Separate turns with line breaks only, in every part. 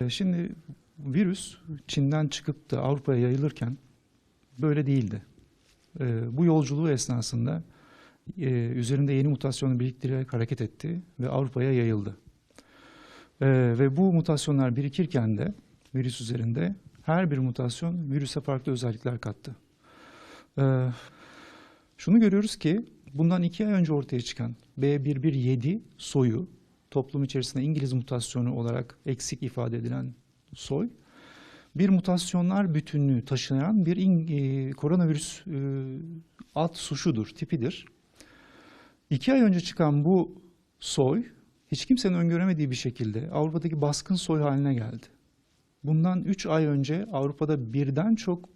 E, Şimdi virüs Çin'den çıkıp da Avrupa'ya yayılırken böyle değildi. E, Bu yolculuğu esnasında e, üzerinde yeni mutasyonu biriktirerek hareket etti ve Avrupa'ya yayıldı. Ve bu mutasyonlar birikirken de virüs üzerinde her bir mutasyon virüse farklı özellikler kattı. Şunu görüyoruz ki bundan iki ay önce ortaya çıkan B117 soyu toplum içerisinde İngiliz mutasyonu olarak eksik ifade edilen soy bir mutasyonlar bütünlüğü taşıyan bir e, koronavirüs e, alt suşudur, tipidir. İki ay önce çıkan bu soy hiç kimsenin öngöremediği bir şekilde Avrupa'daki baskın soy haline geldi. Bundan üç ay önce Avrupa'da birden çok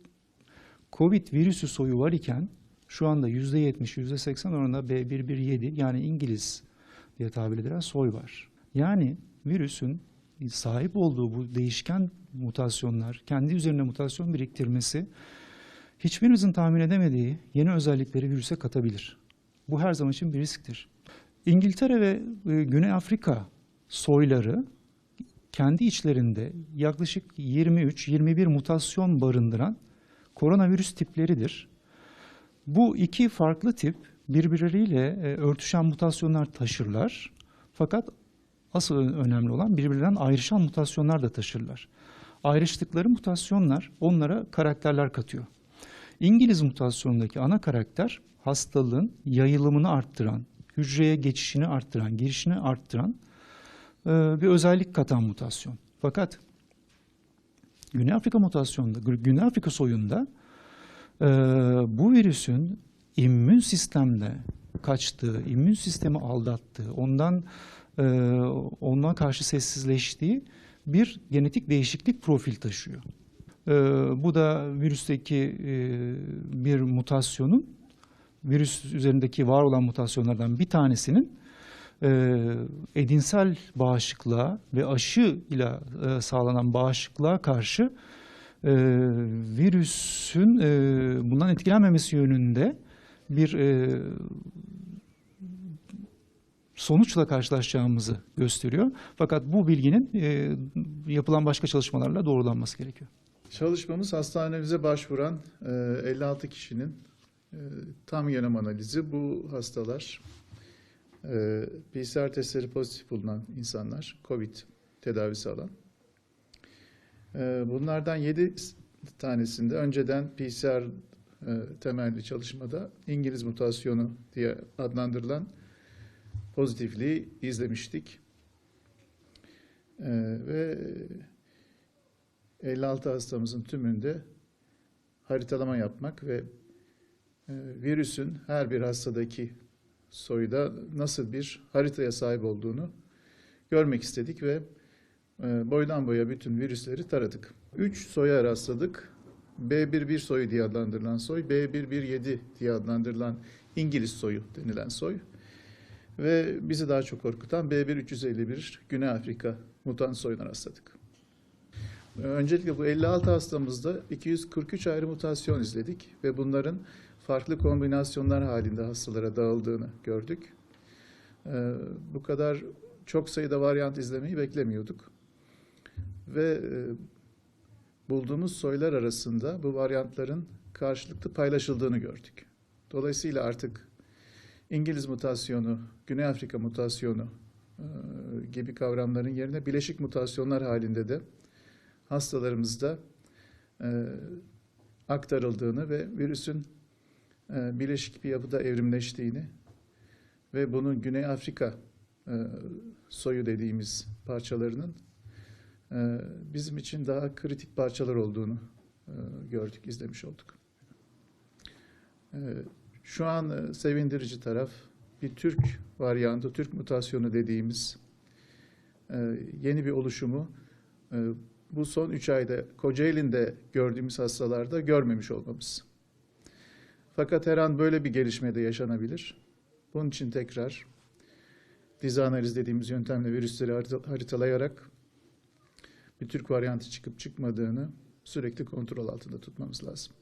Covid virüsü soyu var iken şu anda %70, %80 oranında B117 yani İngiliz diye tabir edilen soy var. Yani virüsün sahip olduğu bu değişken mutasyonlar, kendi üzerine mutasyon biriktirmesi hiçbirimizin tahmin edemediği yeni özellikleri virüse katabilir. Bu her zaman için bir risktir. İngiltere ve e, Güney Afrika soyları kendi içlerinde yaklaşık 23-21 mutasyon barındıran koronavirüs tipleridir. Bu iki farklı tip birbirleriyle e, örtüşen mutasyonlar taşırlar. Fakat asıl önemli olan birbirinden ayrışan mutasyonlar da taşırlar. Ayrıştıkları mutasyonlar onlara karakterler katıyor. İngiliz mutasyonundaki ana karakter hastalığın yayılımını arttıran, hücreye geçişini arttıran, girişini arttıran e, bir özellik katan mutasyon. Fakat Güney Afrika mutasyonunda, Gü- Güney Afrika soyunda e, bu virüsün immün sistemde kaçtığı, immün sistemi aldattığı, ondan e, ondan karşı sessizleştiği bir genetik değişiklik profil taşıyor. E, bu da virüsteki e, bir mutasyonun, virüs üzerindeki var olan mutasyonlardan bir tanesinin e, edinsel bağışıklığa ve aşı ile e, sağlanan bağışıklığa karşı e, virüsün e, bundan etkilenmemesi yönünde bir e, sonuçla karşılaşacağımızı gösteriyor. Fakat bu bilginin e, yapılan başka çalışmalarla doğrulanması gerekiyor.
Çalışmamız hastanemize başvuran e, 56 kişinin e, tam genom analizi. Bu hastalar e, PCR testleri pozitif bulunan insanlar, COVID tedavisi alan. E, Bunlardan 7 tanesinde önceden PCR e, temelli çalışmada İngiliz mutasyonu diye adlandırılan pozitifliği izlemiştik. E, Ve 56 hastamızın tümünde haritalama yapmak ve e, virüsün her bir hastadaki soyda nasıl bir haritaya sahip olduğunu görmek istedik ve boydan boya bütün virüsleri taradık. 3 soya rastladık. B11 soyu diye adlandırılan soy, B117 diye adlandırılan İngiliz soyu denilen soy ve bizi daha çok korkutan B1351 Güney Afrika mutant soyuna rastladık. Öncelikle bu 56 hastamızda 243 ayrı mutasyon izledik ve bunların farklı kombinasyonlar halinde hastalara dağıldığını gördük. Ee, Bu kadar çok sayıda varyant izlemeyi beklemiyorduk. Ve e, bulduğumuz soylar arasında bu varyantların karşılıklı paylaşıldığını gördük. Dolayısıyla artık İngiliz mutasyonu, Güney Afrika mutasyonu e, gibi kavramların yerine bileşik mutasyonlar halinde de hastalarımızda e, aktarıldığını ve virüsün e, bileşik bir yapıda evrimleştiğini ve bunun Güney Afrika e, soyu dediğimiz parçalarının bizim için daha kritik parçalar olduğunu e, gördük, izlemiş olduk. E, şu an e, sevindirici taraf bir Türk varyantı, Türk mutasyonu dediğimiz e, yeni bir oluşumu bu son 3 ayda Kocaeli'nde gördüğümüz hastalarda görmemiş olmamız. Fakat her an böyle bir gelişme de yaşanabilir. Bunun için tekrar dizi analiz dediğimiz yöntemle virüsleri harita- haritalayarak bir Türk varyantı çıkıp çıkmadığını sürekli kontrol altında tutmamız lazım.